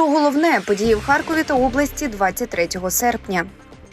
Про головне події в Харкові та області 23 серпня.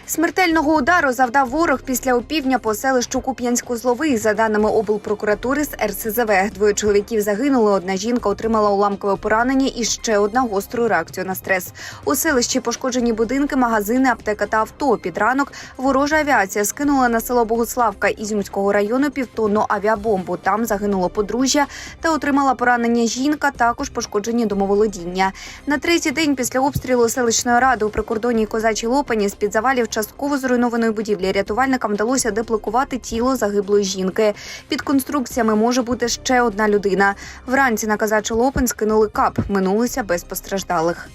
Смертельного удару завдав ворог після опівдня по селищу Куп'янську-Зловий. За даними облпрокуратури з РСЗВ, двоє чоловіків загинули. Одна жінка отримала уламкове поранення і ще одна гостру реакцію на стрес. У селищі пошкоджені будинки, магазини, аптека та авто. Під ранок ворожа авіація скинула на село Богославка Ізюмського району півтонну авіабомбу. Там загинуло подружжя та отримала поранення жінка. Також пошкоджені домоволодіння. На третій день після обстрілу селищної ради у прикордонній козачій лопані з під завалів частково зруйнованої будівлі рятувальникам вдалося деблокувати тіло загиблої жінки. Під конструкціями може бути ще одна людина. Вранці на казачу лопань скинули кап. Минулися без постраждалих.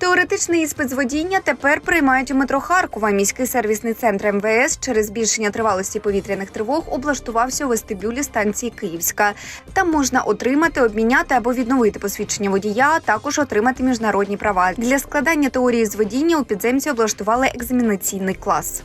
Теоретичний іспит з водіння тепер приймають у метро Харкова. Міський сервісний центр МВС через збільшення тривалості повітряних тривог облаштувався у вестибюлі станції Київська. Там можна отримати, обміняти або відновити посвідчення водія, а також отримати міжнародні права. Для складання теорії з водіння у підземці облаштували екзаменаційний клас.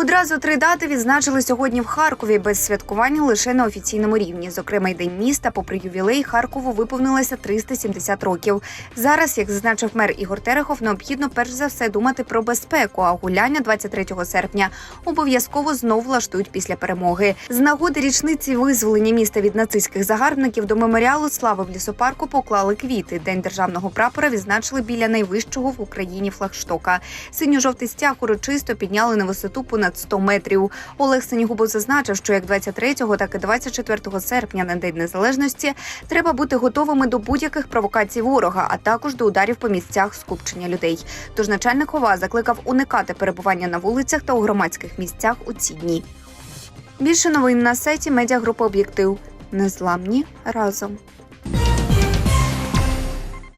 Одразу три дати відзначили сьогодні в Харкові без святкування лише на офіційному рівні. Зокрема, й день міста, попри ювілей, Харкову виповнилося 370 років. Зараз, як зазначив мер Ігор Терехов, необхідно перш за все думати про безпеку. А гуляння 23 серпня обов'язково знов влаштують після перемоги. З нагоди річниці визволення міста від нацистських загарбників до меморіалу слави в лісопарку поклали квіти. День державного прапора відзначили біля найвищого в Україні флагштока. Синьо-жовтий стяг урочисто підняли на висоту понад 100 метрів. Олег Синігубов зазначив, що як 23, так і 24 серпня на День Незалежності треба бути готовими до будь-яких провокацій ворога, а також до ударів по місцях скупчення людей. Тож начальник ОВА закликав уникати перебування на вулицях та у громадських місцях у ці дні. Більше новин на сайті медіагрупи Об'єктив. Незламні разом.